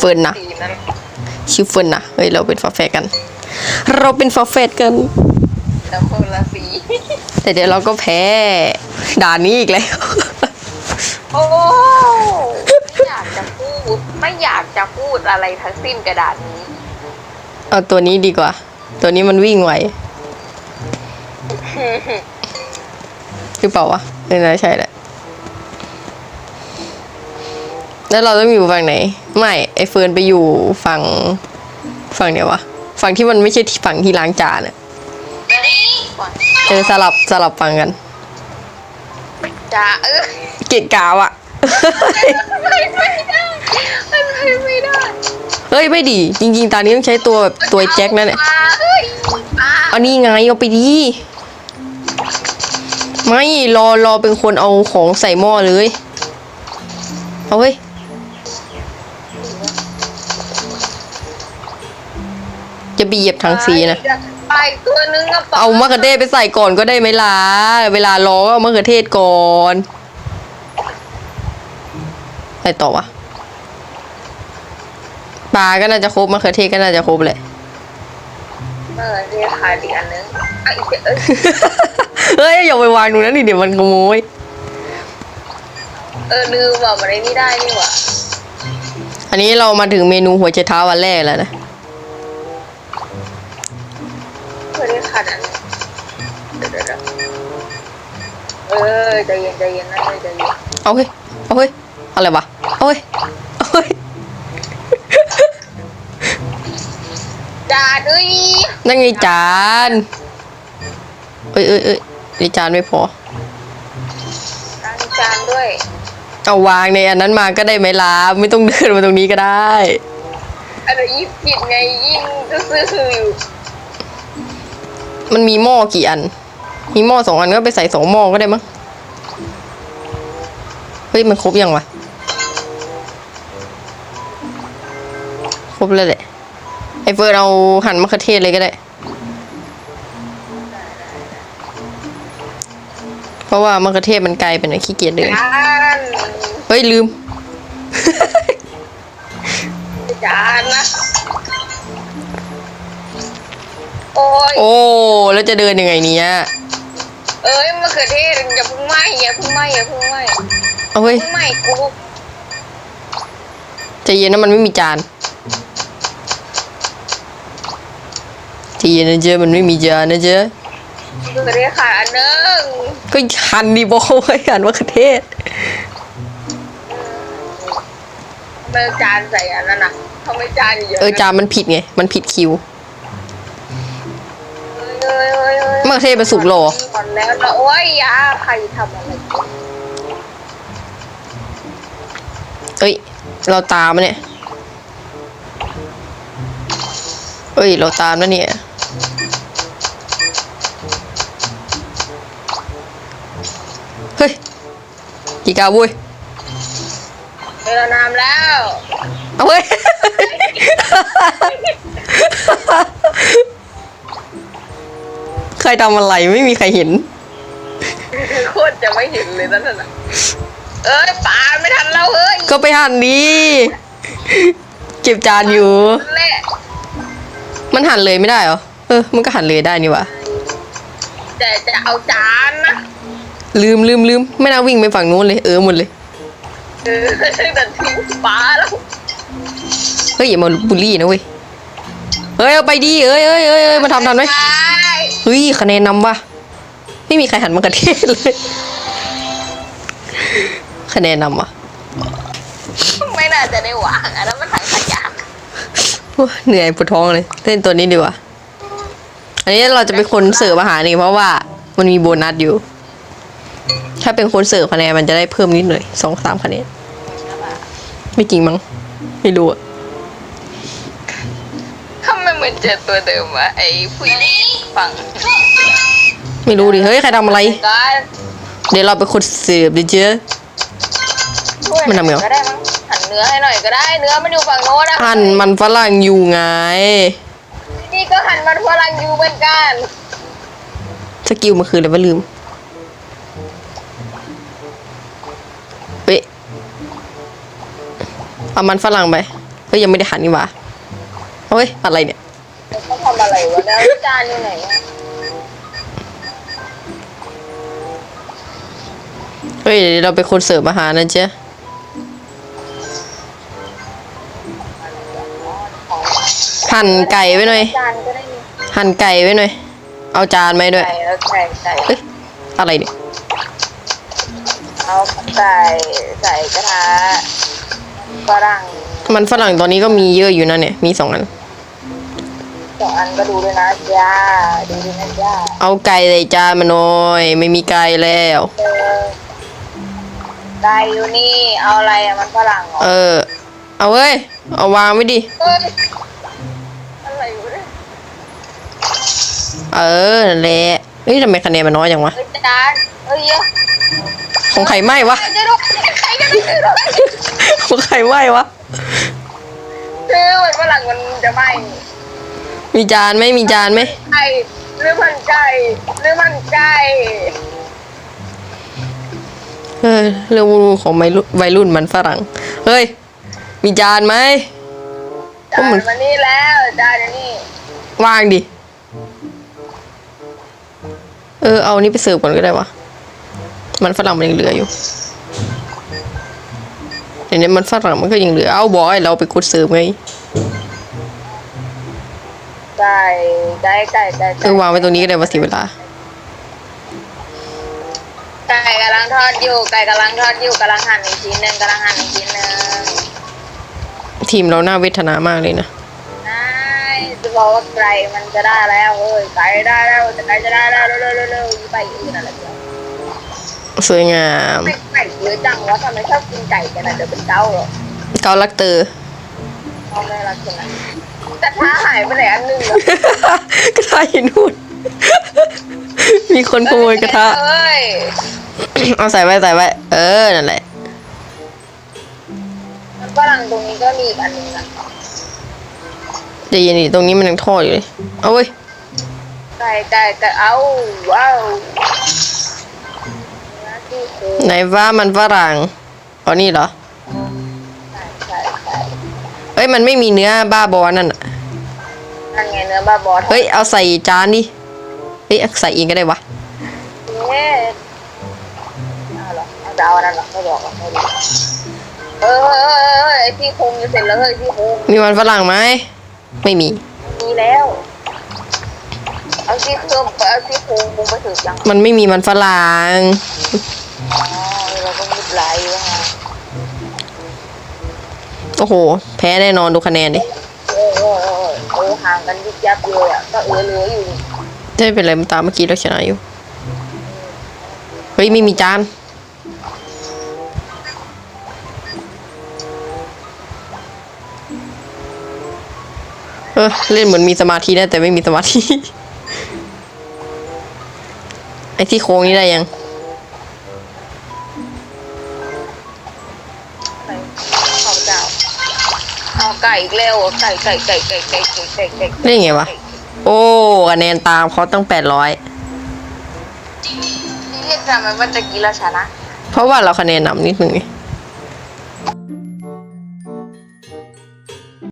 เฟิร์นนะสีนั้นชื่อเฟิร์นนะเฮ้ยเราเป็นฝาแฝดกัน เราเป็นฝาแฝดกันแล้วคนละสีแต่เดี๋ยวเราก็แพ้ด่านนี้อีกแล้วโอ้ไม่อยากจะพูดไม่อยากจะพูดอะไรทั้งสิ้นกระดาษนี้เอาตัวนี้ดีกว่า ตัวนี้มันวิ่งไวหรือเปล่าวะไม่น่าใช่แหละแล้วเราต้องอยู่ฝั่งไหน ไม่ไอเฟิร์นไปอยู่ฝั่งฝั่งเดียววะฝั่งที่มันไม่ใช่ที่ฝั่งที่ล้างจานอะก่อนเออสลับสลับฝั่งกันจะเออเกะกาวอะมันไม่ได้มันไม่ได้เฮ้ยไม่ดี จริง ๆ ตอนนี้ต้องใช้ตัวแบบตัวแจ็คนั่นแหละปลาเอ้ยปลาอันนี้ไงเอาไปดีไม่รอรอเป็นคนเอาของใส่หม้อเลย เอาเว้ย ไปเหยียบถังสีนะไปตัวนึงอะปลเอามะเขือเทศไปใส่ก่อนก็ได้ไหมล่ะเวลารอก็เอามะเขือเทศก่อนอะไรต่อวะปลาก็น่าจะครบมะเขือเทศก็น่าจะครบแหละเออเรียขายอีกอันนึงเอ้ยเฮ้ยอย่าไปวางตรงนั้นดิเดี๋ยวมันขโมยเออลืมว่ามันไอ้นี่ได้นี่หว่าอันนี้เรามาถึงเมนูหัวใจเท้าวันแรกแล้วนะาดอันนึงเดี๋ยวเดี๋ยวเดี๋ยวเออใจเย็นใจเย็นนะเออใจเย็นเอาเฮ้ยเอาเฮ้ยอะไรวะเอาเฮ้ยเอาเฮ้ยจ่าด้วยนั่นไงจานเอ้ยเอ้ยเอ้ยเดี๋ยวจานไม่พอล้างจานด้วยเอาวางในอันนั้นมาก็ได้ไหมล่ะไม่ต้องเดินมาตรงนี้ก็ได้อันนี้ยิบผิดไงยิ่งซื่อๆอยู่ มันมีหม้อกี่อัน มีหม้อสองอันก็ไปใส่สองหม้อก็ได้มั้ง เฮ้ย มันครบยังวะ ครบแล้วแหละ ไอเฟิร์นเอาหั่นมะเขือเทศเลยก็ได้ เพราะว่ามะเขือเทศมันไกลไปหน่อยขี้เกียจเดินจานเฮ้ย ลืม จานนะ โอ้ยโอ้ แล้วจะเดินยังไงเนี่ยเอ้ยมะเขือเทศอย่าเพิ่งไหม้อย่าเพิ่งไหม้อย่าเพิ่งไหม้เอาเฮ้ยเพิ่งไหม้กูใจเย็นนะมันไม่มีจานใจเย็นนะเจ๊มันไม่มีจานนะเจ๊มะเขือเทศขาดอันนึงก็หั่นดีบอกไว้หั่นมะเขือเทศ เมื่อจานใส่อันนั้นนะทำไมจานเยอะเออจานมันผิดไง มันผิดคิว มะเขือเทศมันสุกโลก่อนแล้วนะโอ้ยอยาใครทำอะไรกูเอ้ย เราตามมันเนี่ย เอ้ย เราตามแล้วเนี่ย เฮ้ยกีกาบุยเวลาน้ำแล้ว เอาเว้ยใค รทำอะไรไม่มีใครเห็น โคตรจะไม่เห็นเลยนั่นน่ะเอ้ยปาไม่ทันแล้วเฮ้ยก็ไปหั่นดีเก็บจานอยู่ แหละมันหั่นเลยไม่ได้เหรอ เออ มันก็หั่นเลยได้นี่หวะแต่จะเอาจานนะลืมลืมลืมไม่น่าวิ่งไปฝั่งนู้นเลยเออหมดเลย เออแต่ทิ้งปลาแล้ว เฮ้ยอย่ามาบูลลี่นะเว้ย เฮ้ยเอาไปดีเอ้ยเอ้ยเอ้ยเอ้ยมาทำทันไหมใช่เฮ้ยคะแนนนำว่ะไม่มีใครหันมากระเทศเลยคะแนนนำว่ะไม่น่าจะได้หวังอันนั้นมันถังขยะโอ้ยเหนื่อยปวดท้องเลยเล่นตัวนี้ดีกว่าอันนี้เราจะเป็นคนเสิร์ฟอาหารนี่เพราะว่ามันมีโบนัสอยู่ ถ้าเป็นคนเสิร์ฟคะแนนมันจะได้เพิ่มนิดหน่อยสองสามคะแนนไม่จริงมั้งไม่รู้อะทำไม เหมือนเจอตัวเดิมวะไอ้ผู้หญิงฝั่งไม่รู้ดิ เฮ้ย ใครทำอะไรก็เดี๋ยวเราเป็นคนเสิร์ฟดิเจ้อช่วยมันทำไงวะ ก็ได้มั้งหั่นเนื้อให้หน่อยก็ได้ เนื้อมันอยู่ฝั่งโน้นนะหั่นมันฝรั่งอยู่ไง นี่ก็หั่นมันฝรั่งอยู่เหมือนกันสกิลมันคืออะไรวะลืม เฮ้ย เอามันฝรั่งไป เฮ้ย ยังไม่ได้หันนี่หว่าเฮ้ย อะไรเนี่ยแล้วเขาทำ อะไรวะแล้วจานอยู่ไหนอะเฮ้ยเดี๋ยวเราเป็นคนเสิร์ฟอาหารนะเจ๊ของหั่นไก่ไว้หน่อย จานก็ได้มีหั่นไก่ไว้หน่อย เอาจานไหมาด้วย ไก่แล้วไก่ไก่เฮ้ยอะไรเนี่ย เอาไก่ใส่กระทะฝรั่งมันฝรั่งตอนนี้ก็มีเยอะอยู่นะเนี่ย มีสองอัน สองอันก็ดูด้วยนะจ้าดูด้วยนะจ้าเอาไก่ใส่จานมาหน่อย ไม่มีไก่แล้ว เออไก่อยู่นี่เอาอะไรอะมันฝรั่งเหรอเออ เอาเว้ย เอาวางไว้ดิเฮ้ยอะไรอยู่เนี่ยเออนั่นแหละเฮ้ยทำไมคะแนนมันน้อยจังวะเฮ้ยจานเฮ้ยเยอะของใครไหม้วะได้ด้วยใครกันได้ด้วยของใครไหม้วะ คือมันฝรั่งมันจะไหม มีจานไหมมีจานไหมไก่หรือมันไก่หรือมันไก่เออเรื่องวุ่นๆของวัยรุ่นวัยรุ่นมันฝรั่ง เฮ้ย มีจานไหมจานมานี่แล้วจานอยู่นี่วางดิ เออ เอานี่ไปเสิร์ฟก่อนก็ได้วะ มันฝรั่งมันยังเหลืออยู่เดี๋ยวนี้มันฝรั่งมันก็ยังเหลือ เอาบอยเราไปกดเสิร์ฟไง ไก่ไก่ไก่ไก่เออวางไว้ตรงนี้ก็ได้วะเสียเวลา ไก่กำลังทอดอยู่ ไก่กำลังทอดอยู่กำลังหั่นอีกชิ้นหนึ่งกำลังหั่นอีกชิ้นหนึ่งทีมเราน่าเวทนามากเลยนะนายจะบอกว่าไก่มันจะได้แล้วเฮ้ยไก่ได้แล้วไก่จะได้แล้วเร็วเร็วเร็วเร็วไปอื่นอะไรเดี๋ยวสวยงามไม่ไก่เยอะจังวะทำไมชอบกินไก่กันนะเดี๋ยวเป็นเก้าหรอเกาลักเตอร์ เอาไม่รักกันนะ กระทะหายไปไหนอันหนึ่งเหรอกระทะอยู่นู่นมีคนขโมยกระทะ เอ้ยเอาใส่ไว้ใส่ไว้ เออ นั่นแหละ มันฝรั่งตรงนี้ก็มีอีกอันหนึ่งนะเดี๋ยวเย็นดิตรงนี้มันยังทอดอยู่เลยเอาเว้ย ไก่ไก่ไก่เอาว้าวเนื้อที่โครงไหนว่ามันฝรั่งอ๋อนี่เหรอ ไก่ไก่ไก่เอ้ย มันไม่มีเนื้อบ้าบอนั่นน่ะนั่นไง เนื้อบ้าบอทอดเฮ้ยเอาใส่จานดิเฮ้ยเอาใส่เองก็ได้วะเนี่ยเอาเหรอเอาจะเอาอันนั้นเหรอไม่บอกหรอกไม่บอกเออเออเออเออไอที่โครงจะเสร็จแล้วเฮ้ยที่โครงมีมันฝรั่งไหมไม่มี มีแล้วเอาที่เครื่องเอาที่โครงคงไปถึงยังมันไม่มีมันฝรั่งอ๋อเราต้องรีบไหลวะฮะโอ้โห แพ้แน่นอนดูคะแนนดิ เออเออเออเออ ห่างกันยิบยับเลยอะก็เออเลืออยู่นี่ไม่เป็นไรมันตามเมื่อกี้เราชนะอยู่ เฮ้ยไม่มีจาน เออเล่นเหมือนมีสมาธินะแต่ไม่มีสมาธิ ไอ้ที่โค้งนี่ได้ยัง เอาไก่อีกแล้วเหรอไก่ไก่ไก่ไก่ไก่ไก่ไก่ไก่เล่นไงวะ โอ้คะแนนตามเขาตั้งแปดร้อยนี่ทำไมมันจะกีฬาชนะ เพราะว่าเราคะแนนนำนิดนึงไง